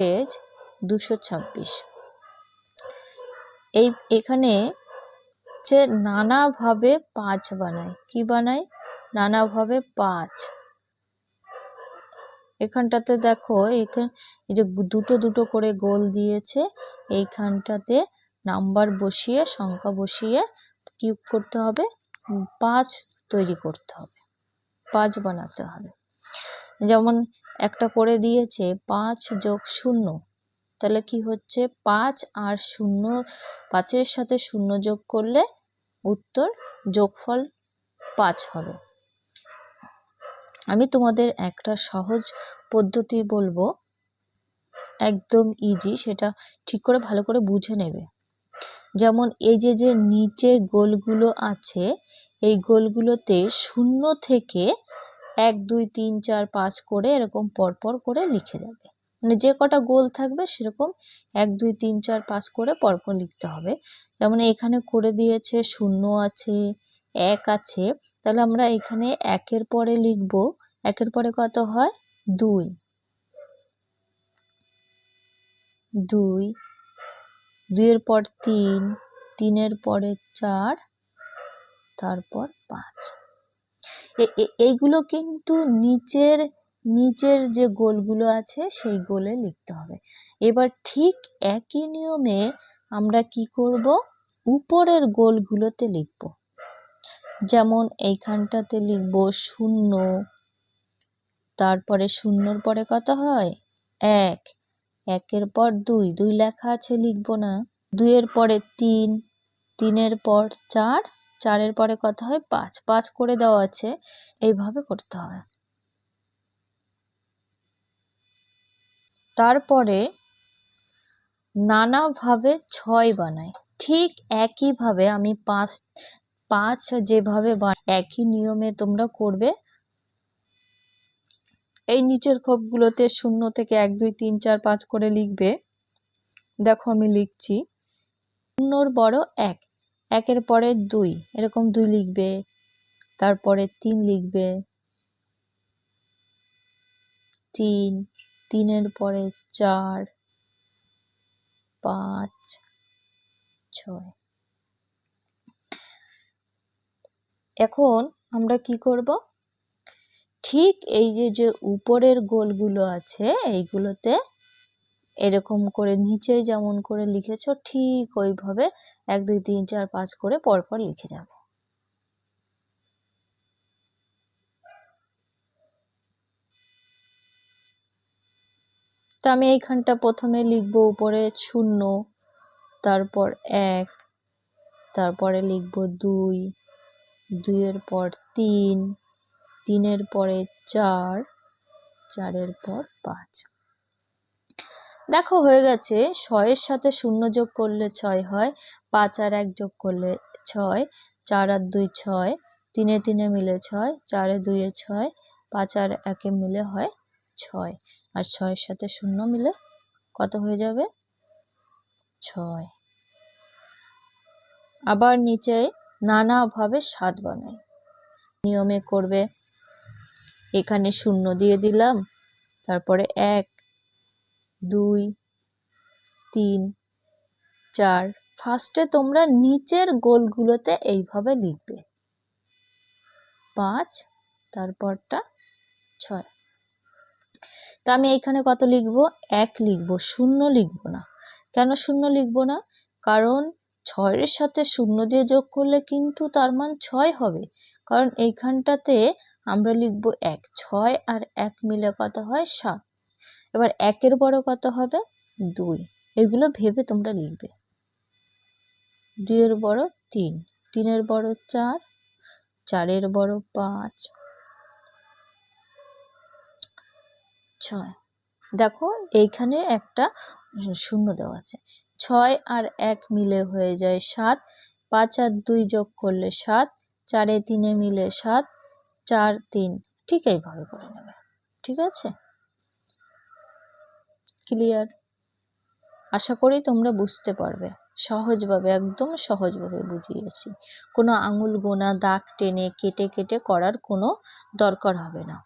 Page দুশো ছাব্বিশ। এই, এখানে যে নানাভাবে পাঁচ বানায়। কি বানায়? নানাভাবে পাঁচ। এখানটাতে দেখো, এখানে, এই যে দুটো দুটো করে গোল দিয়েছে। এইখানটাতে নাম্বার বসিয়ে, সংখ্যা বসিয়ে কি করতে হবে পাঁচ তৈরি করতে হবে। পাঁচ বানাতে হবে। যেমন একটা করে দিয়েছে পাঁচ যোগ শূন্য। তাহলে কি হচ্ছে? পাঁচ আর শূন্য, পাঁচের সাথে শূন্য যোগ করলে উত্তর যোগফল পাঁচ হবে। আমি তোমাদের একটা সহজ পদ্ধতি বলব। একদম ইজি সেটা ঠিক করে ভালো করে বুঝে নেবে। যেমন এই যে যে নিচে গোলগুলো আছে, এই গোলগুলোতে শূন্য থেকে এক, দুই, তিন, চার, পাঁচ করে এরকম পরপর করে লিখে যাবে। মানে যে কটা গোল থাকবে সেরকম এক, দুই, তিন, চার, পাঁচ করে পরপর লিখতে হবে। যেমন এখানে করে দিয়েছে শূন্য আছে, এক আছে, তাহলে আমরা এখানে একের পরে লিখব, একের পরে কত হয়? দুই। দুই। দুইয়ের পর তিন, তিনের পরে চার, তারপর পাঁচ। এইগুলো কিন্তু নিচের নিচের যে গোলগুলো আছে সেই গোলে লিখতে হবে। এবার ঠিক একই নিয়মে আমরা কি করব? উপরের গোলগুলোতে লিখব। যেমন এইখানটাতে লিখব শূন্য, তারপরে শূন্যর পরে কত হয়? এক, একের পর দুই দুই লেখা আছে লিখব না। দুইয়ের পরে তিন, তিনের পর চার চারের পরে কত হয়, পাঁচ পাঁচ করে দেওয়া আছে, এইভাবে করতে হয়। তারপরে নানাভাবে ছয় বানাই। ঠিক একইভাবে আমি পাঁচ পাঁচ যেভাবে একই নিয়মে তোমরা করবে। এই নিচের খোপগুলোতে শূন্য থেকে এক, দুই, তিন, চার, পাঁচ করে লিখবে। দেখো আমি লিখছি। শূন্যর বড় এক। একের পরে দুই। এরকম দুই লিখবে, তারপরে তিন লিখবে, তিন, তিনের পরে চার, পাঁচ, ছয়। এখন আমরা কি করব? ঠিক এই যে যে উপরের গোলগুলো আছে, এইগুলোতে এরকম করে নিচে যেমন করে লিখেছ, ঠিক ওইভাবে এক, দুই, তিন, চার, পাঁচ করে পরপর লিখে যাবে। তো আমি এইখানটা প্রথমে লিখব উপরে শূন্য, তারপর এক, তারপরে লিখব দুই, দুইয়ের পর তিন, তিনের পরে চার, চারের পর পাঁচ। দেখো, হয়ে গেছে। ছয়ের সাথে শূন্য যোগ করলে ছয় হয়, পাঁচ আর এক যোগ করলে ছয়, চার আর দুই ছয়, তিনে তিনে মিলে ছয়, চারে দুইয়ে ছয়, পাঁচ আর একে মিলে হয় ছয়। আর ছয়ের সাথে শূন্য মিলে কত হয়ে যাবে? ছয়। আবার নিচে নানাভাবে স্বাদ বানাই। নিয়মে করবে, এখানে শূন্য দিয়ে দিলাম, তারপরে এক দুই, তিন, চার। ফার্স্টে তোমরা নিচের গোলগুলোতে এইভাবে লিখবে। পাঁচ, তারপরটা ছয়। তা আমি এখানে কত লিখব? এক লিখব, শূন্য লিখব না। কেন শূন্য লিখব না? কারণ ছয়ের সাথে শূন্য দিয়ে যোগ করলে কিন্তু তার মান ছয় হবে। কারণ এইখানটাতে আমরা লিখব এক, ছয় আর এক মিলে কত হয়? সাত। এবার একের বড় কত হবে? দুই। এগুলো ভেবে তোমরা লিখবে। দুইয়ের বড় তিন। তিনের বড় চার। চারের বড় পাঁচ। ছয়। দেখো, এইখানে একটা শূন্য দেওয়া আছে। ছয় আর এক মিলে হয়ে যায় সাত। পাঁচ আর দুই যোগ করলে সাত। চারে তিনে মিলে সাত। চার, তিন। ঠিক এইভাবে করে নেবে। ঠিক আছে? ক্লিয়ার আশা করি তোমরা বুঝতে পারবে। সহজভাবে, একদম সহজভাবে বুঝিয়েছি। কোনো আঙুল গোনা, দাগ টেনে, কেটে কেটে করার কোনো দরকার হবে না।